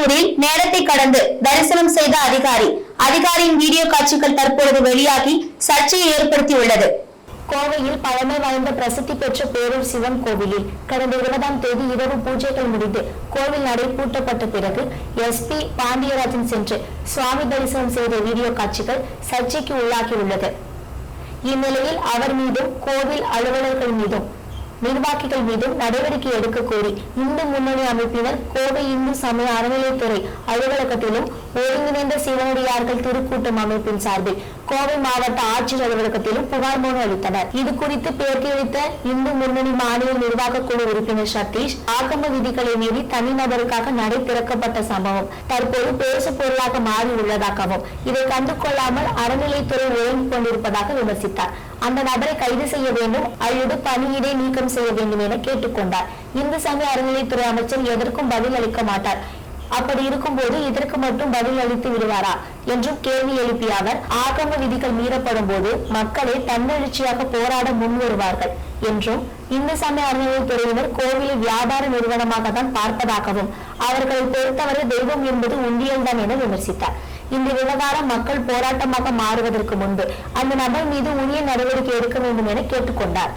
திருக்கோவிலூரில் நேரத்தை கடந்து தரிசனம் செய்த அதிகாரி. அதிகாரியின் வீடியோ காட்சிகள் தற்பொழுது வெளியாகி சர்ச்சையை ஏற்படுத்தியுள்ளது. கோவையில் பழமை வாய்ந்த பிரசித்தி பெற்ற பேரூர் சிவன் கோவிலில் கடந்த இருபதாம் தேதி இரவு பூஜைகள் முடிந்து கோவில் நடை பூட்டப்பட்ட பிறகு எஸ்பி பாண்டியராஜன் சென்று சுவாமி தரிசனம் செய்த வீடியோ காட்சிகள் சர்ச்சைக்கு உள்ளாகியுள்ளது. இந்நிலையில் அவர் மீதும் கோவில் அலுவலர்கள் மீதும் நிர்வாகிகள் மீதும் நடவடிக்கை எடுக்க கோரி இந்து முன்னணி அமைப்பினர் கோவை இந்து சமய அறநிலையத்துறை அலுவலகத்திலும் ஒருங்கிணைந்த சிவனடியார்கள் திருக்கூட்டம் அமைப்பின் சார்பில் கோவை மாவட்ட ஆட்சியர் அலுவலகத்திலும் புகார் மனு அளித்தனர். இது குறித்து பேட்டியளித்த இந்து முன்னணி மாநில நிர்வாக குழு உறுப்பினர் சதீஷ் ஆகம விதிகளை மீறி தனிநபருக்காக நடை திறக்கப்பட்ட சம்பவம் தற்போது பேசு பொருளாக மாறி உள்ளதாகவும் இதை கண்டு கொள்ளாமல் அறநிலைத்துறை ஒழுங்கு கொண்டிருப்பதாக விமர்சித்தார். அந்த நபரை கைது செய்ய வேண்டும் அல்லது பணியிடை நீக்கம் செய்ய வேண்டும் என கேட்டுக்கொண்டார். இந்து சமய அறநிலைத்துறை அமைச்சர் எதற்கும் பதில் அளிக்க மாட்டார். அப்படி இருக்கும்போது இதற்கு மட்டும் பதில் அளித்து விடுவாரா? என்றும் கேள்வி எழுப்பிய அவர் ஆகம விதிகள் மீறப்படும் போது மக்களை தன்னெழுச்சியாக போராட முன் வருவார்கள் என்றும் இந்து சமய அறநிலையத்துறையினர் கோவிலை வியாபார நிறுவனமாக தான் பார்ப்பதாகவும் அவர்களை பொறுத்தவரை தெய்வம் என்பது உண்டியல்தான் என விமர்சித்தார். இந்த விவகாரம் மக்கள் போராட்டமாக மாறுவதற்கு முன்பு அந்த நபர் மீது உரிய நடவடிக்கை எடுக்க வேண்டும் என கேட்டுக்கொண்டார்.